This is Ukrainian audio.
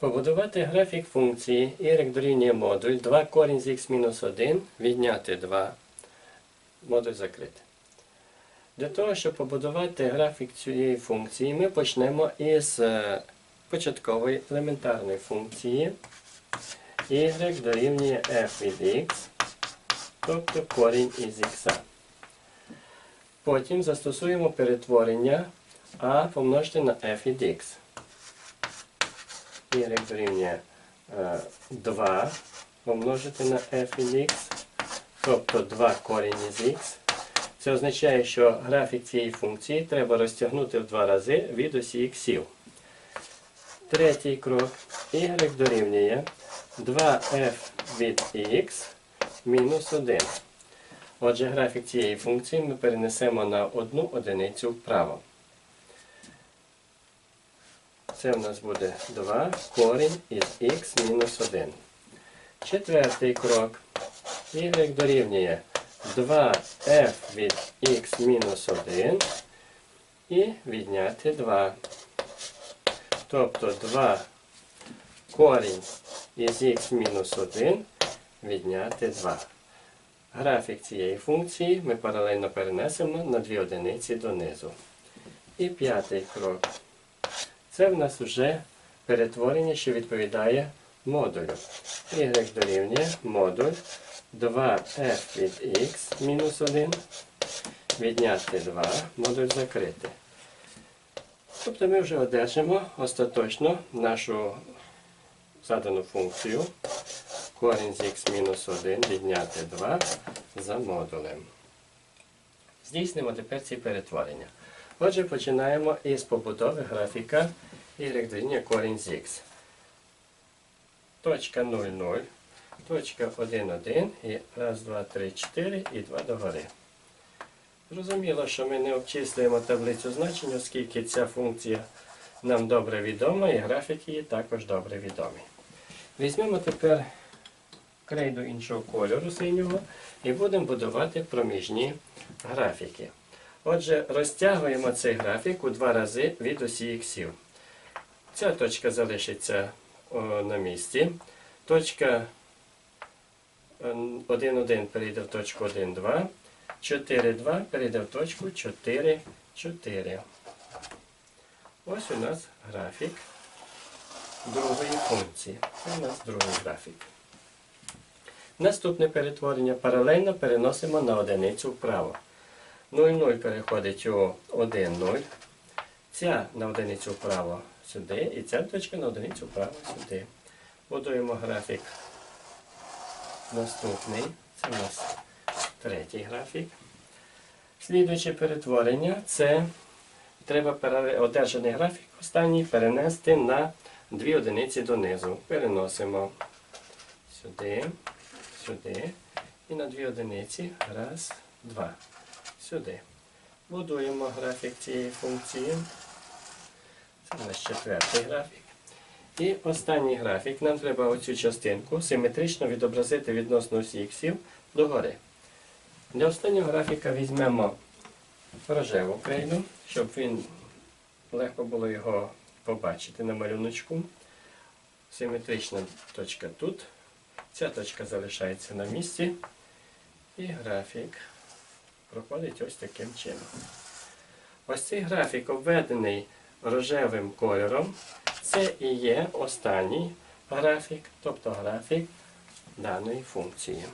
Побудувати графік функції y дорівнює модуль 2 корінь з x мінус 1, відняти 2, модуль закрити. Для того, щоб побудувати графік цієї функції, ми почнемо із е, початкової елементарної функції y дорівнює f від x, тобто корінь із x. Потім застосуємо перетворення a помножити на f від x y дорівнює е, 2 помножити на f x, тобто 2 корінь із x. Це означає, що графік цієї функції треба розтягнути в два рази від осі іксів. Третій крок. y дорівнює 2f від x мінус 1. Отже, графік цієї функції ми перенесемо на одну одиницю вправо. Це в нас буде 2 корінь із х мінус 1. Четвертий крок. y дорівнює 2f від х мінус 1 і відняти 2. Тобто 2 корінь із х мінус 1 відняти 2. Графік цієї функції ми паралельно перенесемо на 2 одиниці донизу. І п'ятий крок. Це в нас вже перетворення, що відповідає модулю. Y дорівнює модуль 2f від x мінус 1 відняти 2, модуль закрити. Тобто ми вже одержимо остаточно нашу задану функцію корінь з x мінус 1 відняти 2 за модулем. Здійснимо тепер ці перетворення. Отже, починаємо із побудови графіка y дорівнює корінь з х. Точка 0, 0, точка 1, 1 і 1, 2, 3, 4 і 2 догори. Зрозуміло, що ми не обчислюємо таблицю значень, оскільки ця функція нам добре відома і графік її також добре відомий. Візьмемо тепер крейду іншого кольору синього і будемо будувати проміжні графіки. Отже, розтягуємо цей графік у два рази від осі іксів. Ця точка залишиться о, на місці. Точка 1,1 перейде в точку 1,2. 4,2 перейде в точку 4,4. Ось у нас графік другої функції. Це у нас другий графік. Наступне перетворення паралельно переносимо на одиницю вправо. 0,0 переходить у 1,0. Ця на одиницю вправо сюди, і ця точка на одиницю вправо сюди. Будуємо графік наступний. Це у нас третій графік. Слідуюче перетворення це треба одержаний графік останній перенести на дві одиниці донизу. Переносимо сюди, сюди і на дві одиниці. Раз, два. Сюди. Будуємо графік цієї функції. Це у нас четвертий графік. І останній графік. Нам треба оцю частинку симетрично відобразити відносно осі іксів догори. Для останнього графіка візьмемо рожеву крейду, щоб він легко було його побачити на малюночку. Симетрична точка тут. Ця точка залишається на місці. І графік проходить ось таким чином. Ось цей графік обведений рожевим кольором. Це і є останній графік, тобто графік даної функції.